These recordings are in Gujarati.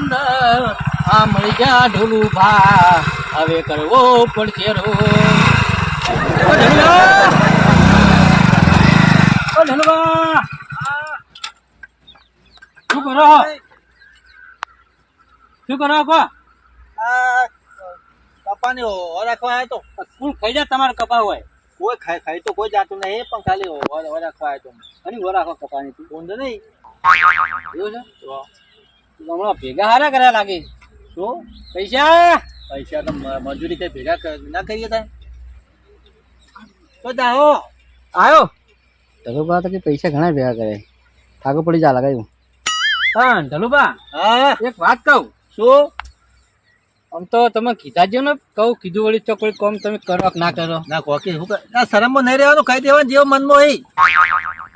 સુંદર. આ મળી જા ઢોલું ભા. હવે કરવો પડશે રો! શું કરો? શું કરો કો? કપાની રાખવા આવ્યો તો. ફૂલ ખાઈ જાય તમારે કપા હોય. કોઈ ખાઈ ખાઈ તો કોઈ જાતું નહીં પણ ખાલી ઓર ઓર રાખવા આવ્યો તો. અને ગો રાખો કપાની. તું ઊંધો નહીં. એવું છે? તો હમણાં ભેગા હારા કર્યા લાગે. શું? પૈસા? પૈસા તો મજૂરી કઈ ભેગા ના કરીએ તો જાઓ. આવ્યો ધલુબા તો કે પૈસા ઘણા ભેગા કરે. થાકો પડી જા લગાયું હા ધલુબા હા. એક વાત કહું. શું? આમ તો તમે કીધા જ ને કહું કીધું વળી તો કોઈ કોમ તમે કરો ના કરો. ના કોકી શું ના શરમમાં નહીં રહેવાનું કહી દેવાનું જેવો મનમાં હોય.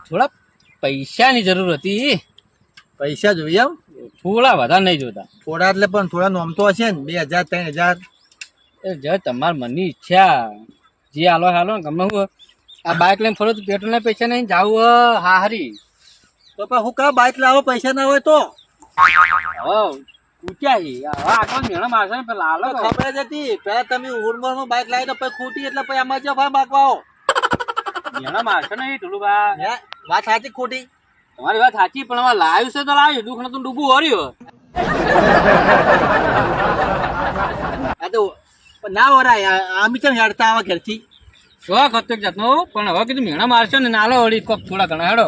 થોડા પૈસાની જરૂર હતી. પૈસા જોઈએ આમ થોડા વધારે નહીં જોતા. થોડા એટલે પણ થોડા નોમ તો હશે ને બે હજાર ત્રણ હજાર. એ જ તમારા મનની ઈચ્છા જે હાલો હાલો ગમે હું આ બાઇક લઈને ફરો તો પેટ્રોલ ના પૈસા નહીં જાવું હા હારી. તો પણ હું કા બાઇક લાવો પૈસા ના હોય તો? ખબર જ હતી. પેલા તમે બાઇક લાવી તો પછી ખૂટી એટલે પછી આમાં જો ભાઈ બાકવાઓ મેળા મારશે ને ઢોલુબા હે વાત સાચી ખોટી? તમારી વાત સાચી પણ હવે લાવ્યું છે તો લાવ્યું દુઃખ તો ડૂબું હર્યું આ તો ના વરાય આમી ચમ હેડતા આવા ઘેરથી. શોખ હતો જાતનો પણ હવે કીધું મેણા મારશો ને નાલો વળી કોક થોડા ઘણા હેડો.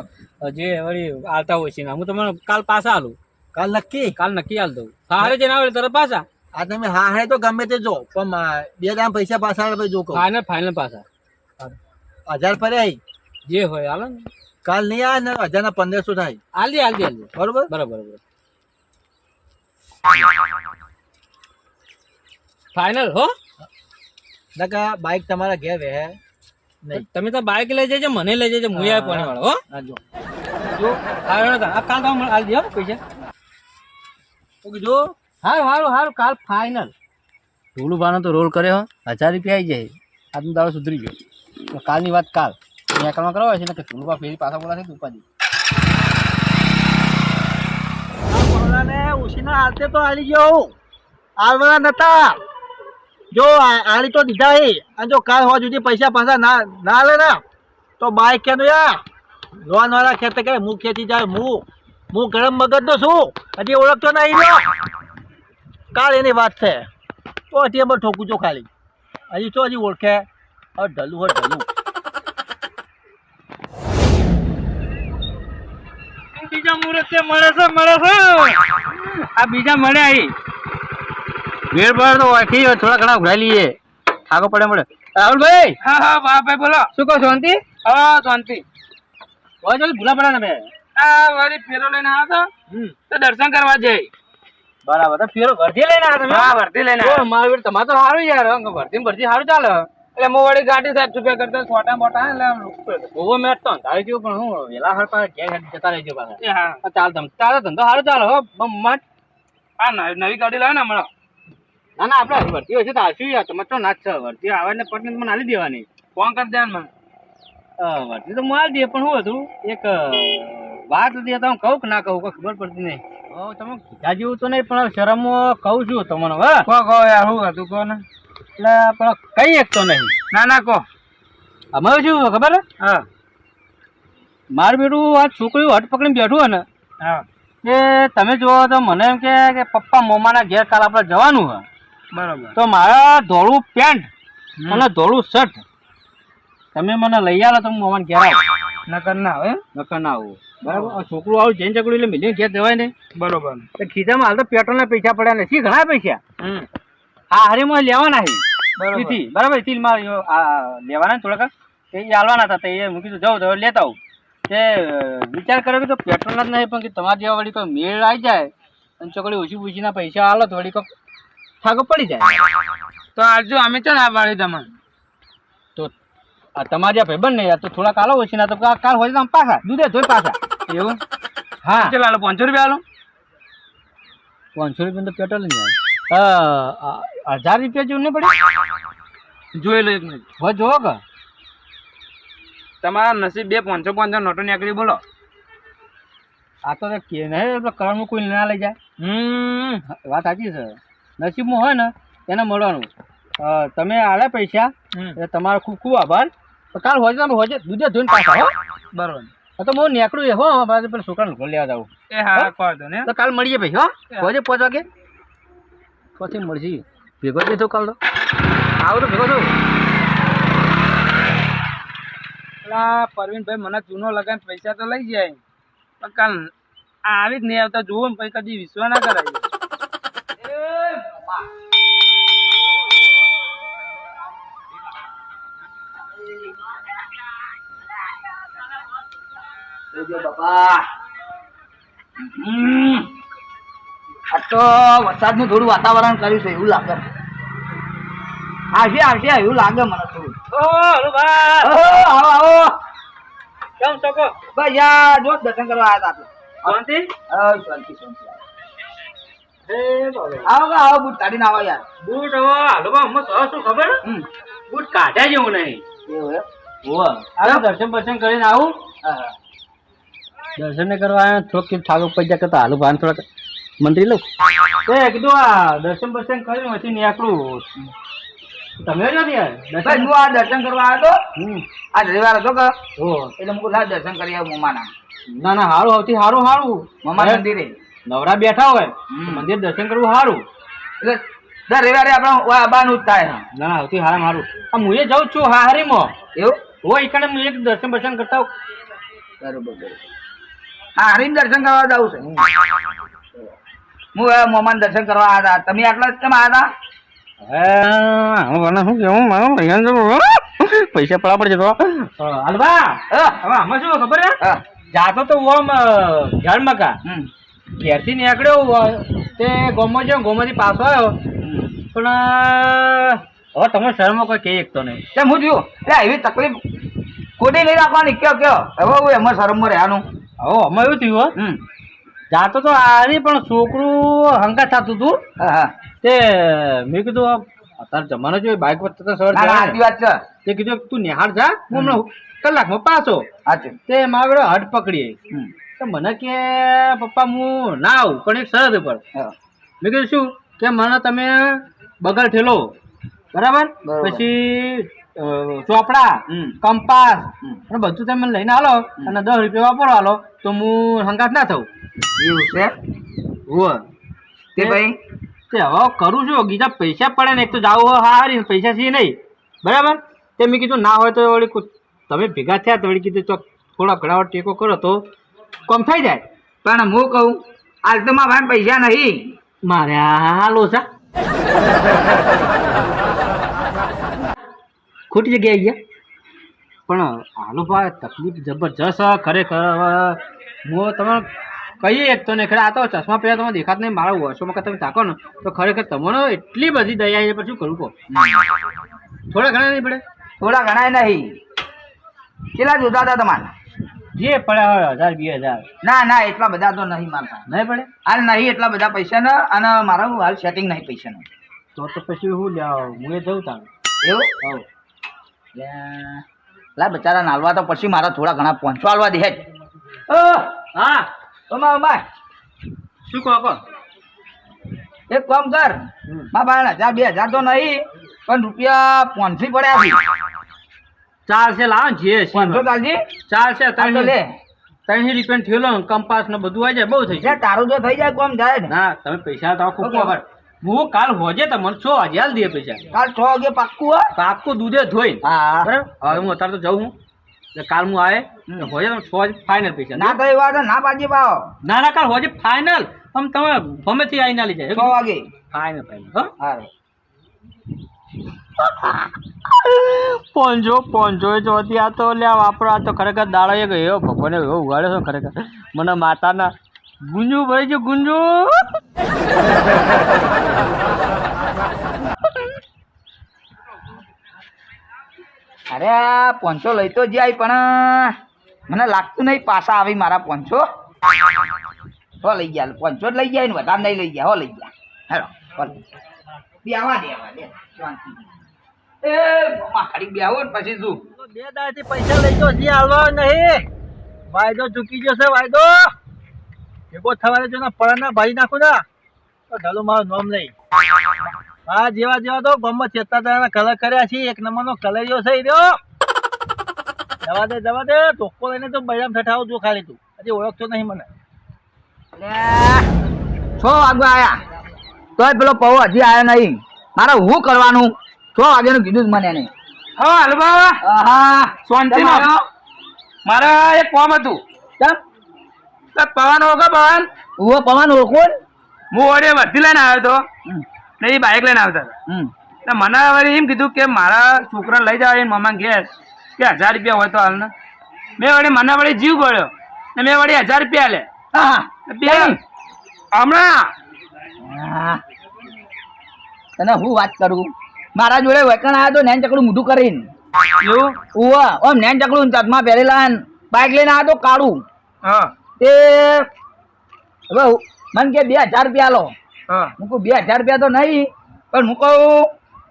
જે વળી આવતા હોય છે ને. હું તમને કાલ પાછા આલું કાલ નક્કી? કાલ નક્કી આલ દઉં સારે જઈને આવે તરત પાછા? આ તમે હા હે તો ગમે તે જો પણ બે દામ પૈસા પાછા જો કહું. ફાઇનલ ફાઇનલ પાછા. હજાર પર જે હોય હાલો ને. કાલ નહીં આવે ને હજાર ના પંદરસો થાય. આલજી આલજી આલજી બરોબર? બરાબર ફાઇનલ હો? દાકા બાઇક તમારા ઘેર રહે નહીં. તમે તો બાઇક લઈ જજો મને લઈ જજો હું આવે પાણી વાળો હો? આ જો. જો આ આ કાલ તમે આલ દે હો પૈસા. શું કીધું? હારું હારું હારું કાલ ફાઇનલ ઢોલું ભાનો તો રોલ કર્યો હજાર રૂપિયા આવી જાય. આજનો દાડો સુધરી ગયો. કાલની વાત કાલ. મેકલમાં કરવા છે ને કે ઢોલું ફેરી પાછા બોલા છે ઉપાડી ને ઉસીના હાથે તો આલી ગયો હું. આવવાના નતા. જો આ- તો દીધા હે. અને જો કાલ હોવા સુધી પૈસા પાછા ના ના લે ને, તો બાઈક કે યા લોન વાળા ખેતે કે હું ખેતી જાય હું હું ગરમ મગજનો છું. હજી ઓળખતો નહીં રહ્યો. કાલ એની વાત છે. તો હજી એમાં ઠોકું છો ખાલી. હજી તો હજી ઓળખે. ઢલું હોય ઢલું. બીજા મળે છે મળે છે. આ બીજા મળે વેળ પર તો વાંચી થોડા ઘણા ઉઘરાઈ લઈએ. થાકો પડે મળે. રાહુલભાઈ! હા હા ભાઈ બોલો. શું કહો શાંતિ? હા શાંતિ. હોય ચાલ ભૂલા પડે ને બે આ વાળી ફેરો લઈને આવ્યો હમ. તો દર્શન કરવા જઈ. બરાબર તો ફેરો વર્ધી લઈને આવ્યા તમે? હા વર્ધી લઈને આવ્યા. મારું તમારે તો સારું યાર વર્ધી વર્ધી સારું ચાલે. એટલે મો વળી ગાડી સાહેબ રૂપિયા કરતા છોટા મોટા એટલે આમ ઓવો મેં તો અંધારી ગયો પણ હું વેલા હર પાસે ઘેર ઘેર જતા રહેજો પાછા. હા. ચાલ તમ તારો ધંધો સારો ચાલો હો બમ આ નવી ગાડી લાવે ને હમણાં. ના ના આપણે વર્તી હોય છે તો આવશું યાર તમારે તો ના છો વર્તી આવે ને પટને મને આલી દેવાની. ફોન કરી દે મને. વર્તી તો આલી દે પણ શું હતું એક વાત હતી તમે કહું કે ના કહું કોઈ ખબર પડતી નહીં. તમે કીધા જેવું તો નહીં પણ શરમ કહું છું તમને હવે કહો કહો યાર શું હતું કહો ને. એટલે પણ કઈ એક તો નહીં. ના ના કહો. અમારું શું ખબર? હે. મારું બેટું આ છોકરીઓ હટ પકડીને બેઠું હોય ને હા. કે તમે જુઓ તો મને એમ કે પપ્પા મોમાના ઘેર કાલ આપણે જવાનું હોય. બરાબર. તો મારા ધોળું પેન્ટ અને ધોળું શર્ટ તમે મને લઈ આવો તો મોમાન ઘેર આવો. નકર ના આવે નકર ના આવું. બરાબર? છોકરું આવું જૈન ચકડું એટલે મિલિયન ઘેર જવાય ને. બરોબર. ખીચામાં હાલ તો પેટ્રોલના પૈસા પડ્યા નથી ઘણા પૈસા? હા હારે માં લેવાના હે. બરાબર. બરાબર એથી મારે લેવાના ને થોડાક. એ આલવાના હતા તે એ મૂકી તો જાઉં તો લેતા આવું. તે વિચાર કર્યો કે તો પેટ્રોલ જ નહીં પણ કે તમારા જેવા વળી કોઈ મેળ આવી જાય અને ચોકડી ઓછી પૂછીના પૈસા આલો તો વળી કોક ઠાકો પડી જાય. તો આજુ અમે છે ને આ વાળી તમને તો આ તમારા જ્યાં ભાઈબંધ નહીં યાર તો થોડાક આલો ઓછી ના તો કા- કાલ હોય તો પાછા દૂધે ધોઈ પાછા. એવું? હા. ચાલો આલો? પાંચસો રૂપિયા આલો? પાંચસો રૂપિયા તો પેટ્રોલ નહીં આવે. હજાર રૂપિયા જેવું નહીં પડે? જોઈ લો એક મિનિટ. હવે જોવો કે. તમારા નસીબ બે પાંચસો પાંચસો નોટો નીકળી બોલો. આ તો કે નહીં કોઈ ના લઈ જાય. હમ. વાત સાચી છે. નસીબમાં હોય ને એને મળવાનું. તમે આલે પૈસા એટલે તમારો ખૂબ ખૂબ આભાર. તો કાલ હોય તમે હોય દૂધે ધોઈને પાછા હો. બરોબર. તો હું નીકળું એ હો. પેલા છોકરાને લેવા જાઉં એ હા તો ને તો કાલ મળીએ પછી હો. હોજે પાંચ વાગે. પછી મળશે. ભેગો જ તો કાલ તો આવું તો ભેગો થયું. પેલા પરવીનભાઈ મને જૂનો લગાન પૈસા તો લઈ જાય. પણ કાલ આવી જ નહીં આવતા. જુઓ ને પછી કદી વિશ્વાસ ના કરાય. બાપા. હમ. આ વરસાદ વરસાદનું થોડું વાતાવરણ કર્યું છે એવું લાગે આવશે આવશે એવું લાગે મને થોડું. આવો આવો. કેમ છો કો? યાર જો દર્શન કરવા આવ્યા હતા શાંતિ? શાંતિ શાંતિ. આવો આવો બૂટ કાઢીને આવો યાર. બૂટ હવે હાલો હમણાં શું ખબર? બૂટ કાઢ્યા જેવું નહીં. એવું એમ? દર્શન બર્શન કરીને આવું. દર્શન કરવા આવ્યા થોડુંક ઠાકો પૈસા કરતા હાલું ભાન થોડાક. મંત્રી લઉં એ કીધું આ દર્શન બર્શન કરીને પછી નીકળું તમે જ નથી યાર દર્શન હું આ દર્શન કરવા આવ્યો હતો આ રવિવાર હતો કે? એટલે હું લાવ દર્શન કરી આવ્યો મમાના ના ના હારું સૌથી હારું હારું. મમા મંદિરે. નવરા બેઠા હોય મંદિર દર્શન કરવું હારું. એટલે દર રવિવારે આપણે આવવાનું જ થાય. ના ના સૌથી હારામાં હારું. આ હું એ જાઉં છું હારીમાં. એવું? હોય ઈકણે હું એક દર્શન બર્શન કરતા હોઉં. બરોબર બરોબર. હા હરીમ દર્શન કરવા જાઉં છે. હું હવે મોમાન દર્શન કરવા આવ્યા હતા તમે આટલા જ કેમ આવ્યા હતા હે હું મને શું કેવું મારો પૈસા જરૂર પૈસા પડા પડશે તો. હાલવા હા, હવે આમાં શું ખબર હે. જાતો તો ઓમ ઝાડમકા હમ, ઘેરથી નીકળ્યો તે ગોમો છે ગોમાંથી પાછો આવ્યો. પણ હવે તમે શહેરમાં કોઈ કહી શકતો નહીં. કેમ હું થયું? એટલે એવી તકલીફ ખોટી નહીં રાખવાની. કયો કયો? હવે હું એમાં શરમમાં રહેવાનું. હવે અમે એવું થયું હમ. જાતો તો આવી પણ છોકરું હંકા થતું હતું તે મેં કીધું અત્યારે જમાનો જો બાઇક પર સવાર સાચી વાત છે. તે કીધું તું નિહાળ જા હું હમણાં કલાકમાં પાછો. તે મારો હટ પકડી તો મને કે પપ્પા હું ના આવું પણ એક સરહદ ઉપર. મેં કીધું શું? કે મને તમે બગલ ઠેલો. બરાબર. પછી ચોપડા. કંપાસ અને બધું તમે લઈને આલો અને દસ રૂપિયા વાપરો હાલો તો હું હંગાત ના થઉં. એવું છે? હોવે તે ભાઈ? તે હવે કરું છું બીજા પૈસા પડે ને એક તો જાવું હા હારી પૈસા છે નહીં. બરાબર? તે મેં કીધું ના હોય તો વળી તમે ભેગા થયા તો વળી કીધું તો થોડા ઘણા ટેકો કરો તો કમ થઈ જાય. પણ હું કહું આજ તો મારા પૈસા નહીં. મારે આ લોસા ખોટી જગ્યાએ ગયા? પણ હાલો ભાઈ તકલીફ જબરજસ્ત ખરેખર હું તમે કહીએ એક તો ને ખરે આ તો ચશ્મા પહેલાં તમે દેખાત નહીં મારા વર્ષોમાં વખત તમે તાકો ને તો ખરેખર તમને એટલી બધી દયા છે પછી શું કરું કહો? થોડા ઘણા નહીં પડે? થોડા ઘણા નહીં. કેટલા જોતા હતા તમારે? જે પડે હજાર બે હજાર. ના ના એટલા બધા તો નહીં મારતા નહીં પડે? હાલ નહીં એટલા બધા પૈસા ના અને મારા હાલ સેટિંગ નહીં પૈસા તો તો પછી હું હું એ જઉં તારું. એવું? લ્યા, લા. બચારા નાલવા તો પછી મારા થોડા ઘણા પહોંચવા આલવા દે હા શું કહો કહો એક કામ કર. મા બાર હજાર બે હજાર તો નહીં પણ રૂપિયા પાંચસો પડ્યા છે. ચાલશે લાવો જે પાંચસો ચાલજી. ચાલશે આ લે. ત્રણ ત્રણ રૂપિયા થયેલો કંપાસ ને બધું આવી જાય બહુ થઈ જાય. તારું જો થઈ જાય કોમ જાય હા તમે પૈસા તો ખૂબ ખબર હું કાલ હોજે તમને છો આજે હાલ દે પૈસા. કાલ છ વાગે પાક્કું હા? પાક્કું દૂધે ધોઈ હા બરાબર? હવે હું અત્યારે તો જાઉં હું એટલે કાલ હું આવે હોજે તમે છો ફાઇનલ પૈસા. ના ભાઈ વાત ના પાડજી પાવો ના ના કાલ હોજે ફાઇનલ આમ તમે ગમેથી આવીને લઈ જાય છ વાગે. ફાઇનલ ફાઇનલ હો. હા પોંજો પોંજો ચોથી આ તો લ્યા વાપરો આ તો ખરેખર દાડો એક એવો ભગવાને એવો ઉગાડ્યો છે ખરેખર. મને માતાના ગુંજુ ભાઈ છે ગુંજુ. અરે આ લઈ તો જાય પણ મને લાગતું નહીં પાછા આવી મારા પોંચો. હો લઈ ગયા, પોંચો જ લઈ જાય ને, વધારે નહીં લઈ ગયા, હો લઈ ગયા. હેલો બેવા દે એ ને પછી શું? બે દાડાથી પૈસા લઈ તો હજી હાલવા નહીં. વાયદો ચૂકી જશે, વાયદો. ભેગો જો ના પરાના ભાઈ નાખો ના. તો ઢાલું મારું નામ લઈ. હા જેવા જેવા તો ગમત ચેતા તારા કલર કર્યા છે એક નંબરનો કલરિયો છે રહ્યો. જવા દે જવા દે ટોકો લઈને તો બૈરામ ઠઠાવ જો ખાલી તું. હજી ઓળખતો નહીં મને. છ વાગવા આયા. તોય પેલો પૌ હજી આયો નહીં. મારે હું કરવાનું? છ વાગ્યાનું કીધું જ મને એને. હા હલવા હા. શાંતિ મારે એક કામ હતું. કેમ? પવન ઓળખો પવન? ઉવો પવન ઓળખો હું વડે વર્ધી લઈને આવ્યો હતો. ને એ બાઇક લઈને આવતા હતા. મને હવે એમ કીધું કે મારા છોકરા લઈ જવા મમ્મા ગેસ કે હજાર રૂપિયા હોય તો હાલ ને. મેં વળી મને વળી જીવ ગયો ને મેં વળી હજાર રૂપિયા લે હમણાં. તને હું વાત કરું? મારા જોડે વેકણ આવ્યો તો નેન ચકડું મોઢું કરીને. એવું? ઓમ નેન ચકડું ચશ્મા પહેરેલા બાઇક લઈને આવ્યો તો કાળું. હા. તે હવે મને કે બે હજાર રૂપિયા લો હા. હું કહું બે હજાર રૂપિયા તો નહીં પણ હું કહું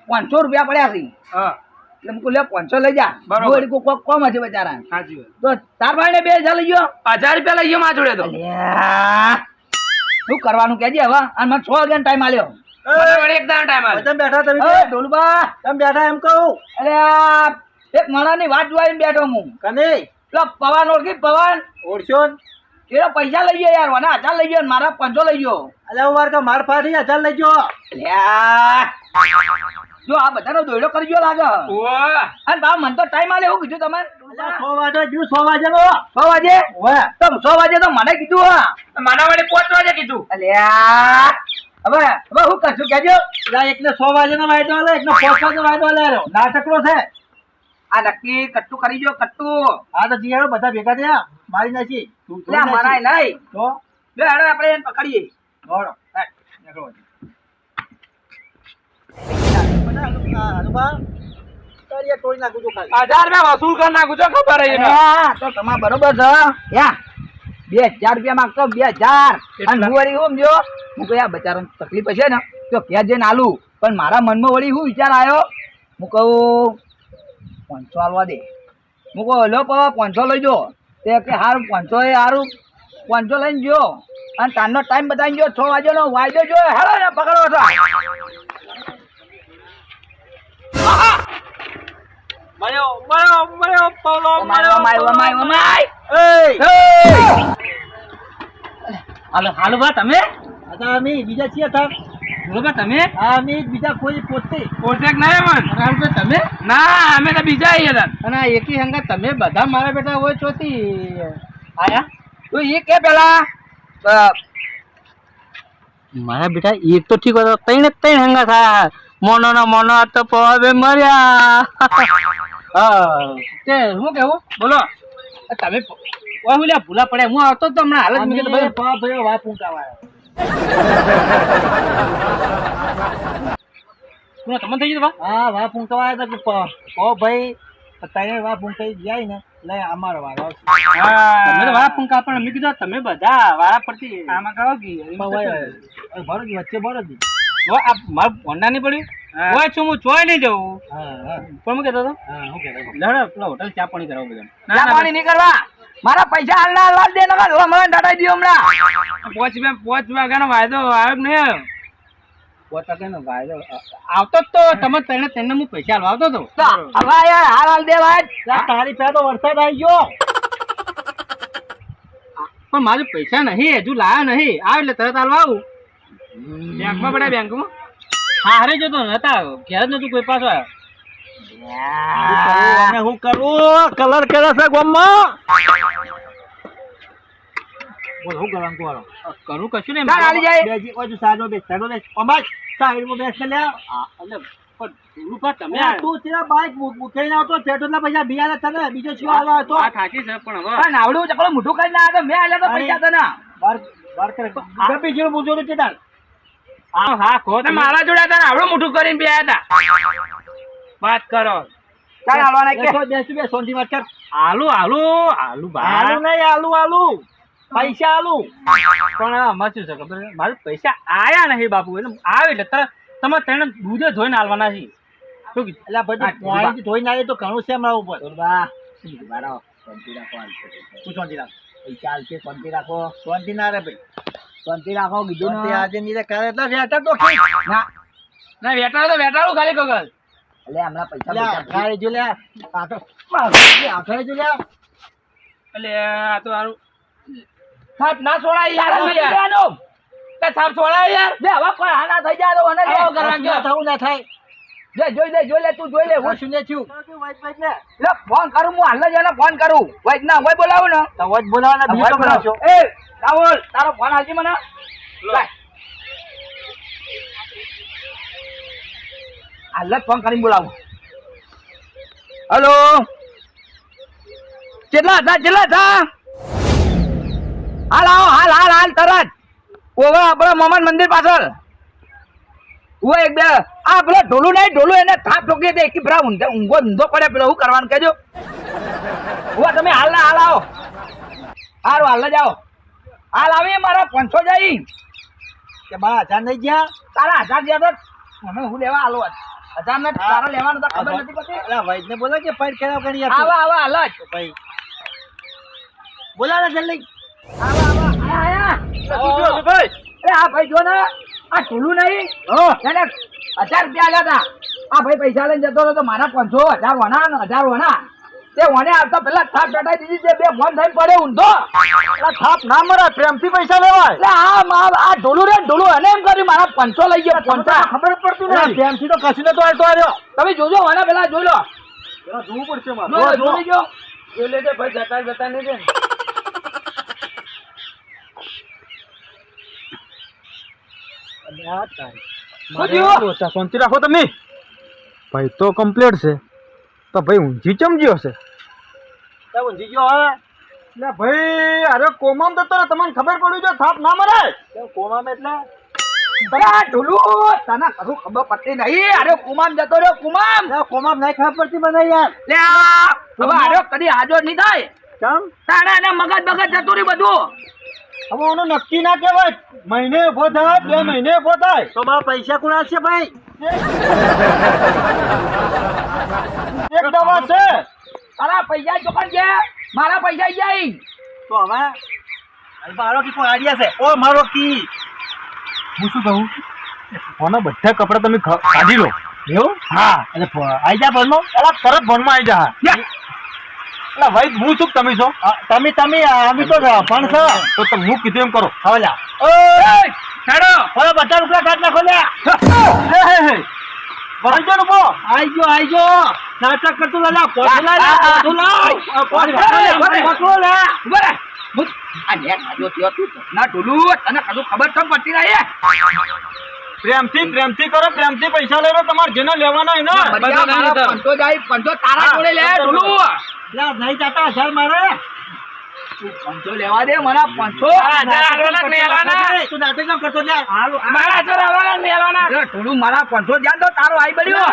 પાંચસો રૂપિયા પડ્યા છે. હા. એટલે હું કહું લે પાંચસો લઈ જા. બરોબર. કોક કોક કોમ હશે બચારા સાચી તો તાર ભાઈને બે હજાર લઈ ગયો? હજાર રૂપિયા લઈ ગયો મારા જોડે તો. શું કરવાનું કેજે હવે? અને મને છ વાગ્યા ટાઈમ આલ્યો. એક દાડો ટાઈમ તમે બેઠા તમે અરે તમે બેઠા એમ કહું. અરે આ એક માણાની વાત જોઈને બેઠો હું. કને. પવન ઓળખી પવન. ઓળશો ને? પૈસા લઈ ગયો યાર મને હજાર લઈ ગયો મારા પાંચસો લઈ ગયો. અલ્યા હું વાર કે માર ફાટી હજાર લઈ ગયો. અલ્યા જો આ બધાનો દોયડો કરી ગયો લાગે. અને બા મને તો ટાઈમ આલે એવું કીધું તમારે. સો વાગે કીધું સો વાગે નો. છ વાગે? તો છ વાગે તો મને કીધું હા. મારા વાળે પાંચ વાગે કીધું. અલ્યા હવે હવે હું કરશું? કેજો એકને સો વાગે નો વાયદો આલે એકને પાંચ વાગે વાયદો આલે ના નાટકડો છે. આ નક્કી કટ્ટુ કરી જો કટ્ટુ. હા તો જીયાડો બધા ભેગા થયા. મારી નાખી. તું મરાય નહીં. તો બે હેડો આપણે એને પકડીએ. દોડો. નીકળો કરીએ તોડી નાખું છું ખાલી હજાર રૂપિયા વસૂલ કરી નાખું છો ખબર છે એને. હા, તો તમારે બરોબર છે. બે હજાર રૂપિયા માંગતો બે હજાર. અને હું વળી શું સમજ્યો હું કહું બચારો તકલીફ હશે ને તો ક્યાં જઈને આલું. પણ મારા મનમાં વળી શું વિચાર આવ્યો હું કહું પાંચસો આલવા દે. હું કહું લો પાંચસો લઈ જો. તે કે સારું પાંચસો એ સારું પાંચસો લઈને જો અને તારનો ટાઈમ બતાવી ગયો. છ વાગ્યાનો વાયદો જોયો. હેલો ને પકડો હતો મળ્યો મળ્યો મળ્યો હાલો હાલો બા તમે? હતા અમે બીજા છીએ હતા બોલો તમે? હા અમે બીજા કોઈ પોતે. કોન્ટેક્ટ નહીં મન તમે? ના અમે તો બીજા આવીએ અને આ એકી હંગા તમે બધા મારા બેટા હોય ચોથી આયા? તો એ કે પેલા? મારા બેટા એક તો ઠીક હતો તૈણ તૈણ હંગા થયા મોનો ના મોનો તો પવે મર્યા. હા કે શું કેવું? બોલો. તમે ઓય હું ભૂલા પડ્યા. હું આવતો તો હમણાં. હાલ જ મેં કીધું ભાઈ પા ભાઈ વાત શું તમને થઈ ગયું બા? હા વા પૂંકાવાય તો કે ઓ ભાઈ તને વા પૂંકાઈ જાય ને લે અમારો વારો આવશે. તમે વાળા ફૂંકા પણ અમે કીધું તમે બધા વાળા પરથી આમાં કહો કે પણ ભાઈ, અ, ભરોજી વચ્ચે ઓ, આ મારું ભોંડા નહીં પડ્યું? ઓય છું હું ચોય નહીં જવું. હા હા. પણ હું કહેતો હતો હા શું કહેતો લડો પેલા હોટલ ચા પાણી કરાવો બધા ચા પાણી નહીં કરવા. મારા પૈસા હાલના હાલ દે નવા મને દાદાઈ દો હમણાં. પોચ પાંચ વાગ્યાનો વાયદો આવ્યો કે નહીં વાયદો આવતો તો તમે તેને તેને હું પૈસા હાલવા આવતો હતો તો હવે યાર હાલ હાલ દે ભાઈ તારી પાસે તો વરસાદ આવી ગયો. પણ મારું પૈસા નહીં હજુ લાયા નહીં. આવ એટલે તરત હાલવા આવું બેંકમાં પડ્યા બેંકમાં? હારે જતો નતા ઘેર જ નતું કોઈ પાછો આવ્યો. હું કરું કલર કરે છે ગોમમાં. બોલ હું કરવાનું કોરો કરું કશું નહીં ચાલ હાલી જાય. બેજી ઓજુ સાનો બેસ સાનો બેસ. અમાર સાઈડમાં બેસ લે. આ, રૂપા તમે તું તેરા બાઈક મૂકીને આવતો પેટ્રોલના પૈસા બિયાના તને બીજો શું આવવા હતો? આ થાકી છે પણ હવે પણ નાવડું ચકડો મોઢું કરી ના મેં આલ્યા તો પૈસા તને. બાર બાર કરે. ગપી જેવું મૂજો ને તેદાર હા હા ખો મારા જોડે આવડું મોટું કરીને બે હતા વાત કરો. ચાલ હાલવાના કે. બેસો બે સોનથી વાત કર. આલુ આલુ આલુ બા. આલુ નહીં આલુ આલુ પૈસા લઉં પણ આમાં શું છે ખબર મારે પૈસા આયા નહીં બાપુ એટલે આવે એટલે તરત તમે તેને દૂધે ધોઈને આલવાના છે. શું કીધું? એટલે ધોઈને આવે તો ઘણું છે મારા ઉપર. બા. શાંતિ રાખો હાલ. શાંતિ રાખ? પૈસા હાલશે શાંતિ રાખો. શાંતિ ના રે ભાઈ. શાંતિ રાખો કીધું ને. આજે ની રે કાલે એટલા તો ના. ના વેટાડો તો વેટાડું ખાલી કગલ. એટલે હમણાં પૈસા આખાડે જો લે. આખો આખાડે જો લે. એટલે આ તો હારું. થાપ ના છોડાય યાર યાર યાર. તે થાપ છોડાય યાર. લે હવે કોઈ હાના થઈ જાય તો મને લે. કરવા ના થવું ના થાય. લે જોઈ લે જોઈ લે તું જોઈ લે હું શૂન્ય છું. લે ફોન કરું હું હાલ જ ફોન કરું. વૈદ ના હોય બોલાવું ને. તો વોચ બોલાવાના બીજો વૈદ બનાવશો એ રાહુલ તારો ફોન હાલજી મને. હાલ જ ફોન કરીને બોલાવું. હલો. કેટલા હતા કેટલા હતા? હાલ આવો હાલ હાલ હાલ તરત. ઓવે આપણે મોહમ્મદ મંદિર પાછળ. ઓવા એક બે આ પેલો ઢોલું નહીં ઢોલું એને થાપ ઠોકી દે કે ભરા ઊંધો ઊંઘો ઊંધો પડે પેલો શું કરવાનું કહેજો. ઓવા તમે હાલ ના હાલ આવો. હારું હાલ જાઓ. હાલ આવી મારા પાંચસો જઈ. કે બા હજાર નહીં ગયા? તારા હજાર ગયા તો મને હું લેવા હાલો હજાર ને તારા લેવાનું તો ખબર નથી પડતી. અલા વૈદ ને બોલા કે ફાઈટ ખરાબ કરી આવા આવા હાલ જ. ભાઈ. બોલાવે જલ્દી આવા આવા આયા આયા ભાઈ અરે આ ભાઈ જો ને આ ઢોલું નહીં. એને હજાર રૂપિયા આલ્યા હતા આ ભાઈ પૈસા લઈને જતો રહ્યો મારા પાંચસો હજાર વના ને હજાર વના તે વને આવતા પેલા થાપ ચટાઈ દીધી તે બે ફોન થઈને પડે ઊંધો. થાપ ના મરે પ્રેમથી પૈસા લેવાય. એટલે આ મા- આ ઢોલું રે ઢોલું એને એમ કર્યું મારા પાંચસો લઈ ગયા પંચા ખબર પડતું નથી. પ્રેમથી તો કશું નતો આવતો આવ્યો. તમે જોજો વના પેલા જોઈ લો. જોવું પડશે જોઈ ભાઈ જતા જતા નહીં દે ને. શું થયું? શાંતિ રાખો તમે. ભાઈ તો કમ્પ્લીટ છે. તો ભાઈ ઊંઝી ચમજ્યો છે? ઊંઝી ગયો હવે. એટલે ભાઈ અરે કોમામ તો તમને ખબર પડી છે થાપ ના મરે. કોમામ એટલે? તને કશું ખબર પડતી નહીં. અરે કુમામ જતો રહ્યો કુમામ. કોમામ નહીં ખબર પડતી મને યાર. લે હવે આર્યો કદી હાજર નહીં થાય. કેમ તારે એને મગજ મગજ જતું રહ્યું બધું. હવે ઓનું નક્કી ના કહેવાય. મહિને ઊભો થાય બે મહિને ઊભો થાય. તો મારા પૈસા કોણ છે ભાઈ? એક દવા છે. અરે પૈસા ચોકન છે. મારા પૈસા જાય. તો હવે મારો કી કોઈ આઈડિયા છે? ઓ મારો કી. હું શું કહું? કોના બધા કપડા તમે કાઢી લો. એવું? હા એટલે આઈ જા ભણમાં અલા તરત ભણમાં આઈ જા. એટલે ભાઈ હું શું તમે છો? તમે તમે અમે તો પણ છો. તો તમે હું કીધું એમ કરો. હવે લા ઓય! છાડો હવે બધા રૂપિયા કાઢ નાખો લ્યા વરંજો નો આઈ ગયો આઈ ગયો નાટક કરતો લા પોઠલા લા પોઠલા ઊભો રહે. હું- આ હાજો થયો તું ના ઢોલું. તને કશું ખબર તો પડતી રહી. પ્રેમથી પ્રેમથી કરો પ્રેમથી પૈસા લેવો તમારે જેને લેવાના હોય ને. પંચો જાય પંચો તારા જોડે લે ઢોલું. લા નહીં જતા હજાર મારે પાંચસો લેવા દે મને પાંચસો થોડું મારા પાંચસો ધ્યાન દો તારો આવી બન્યો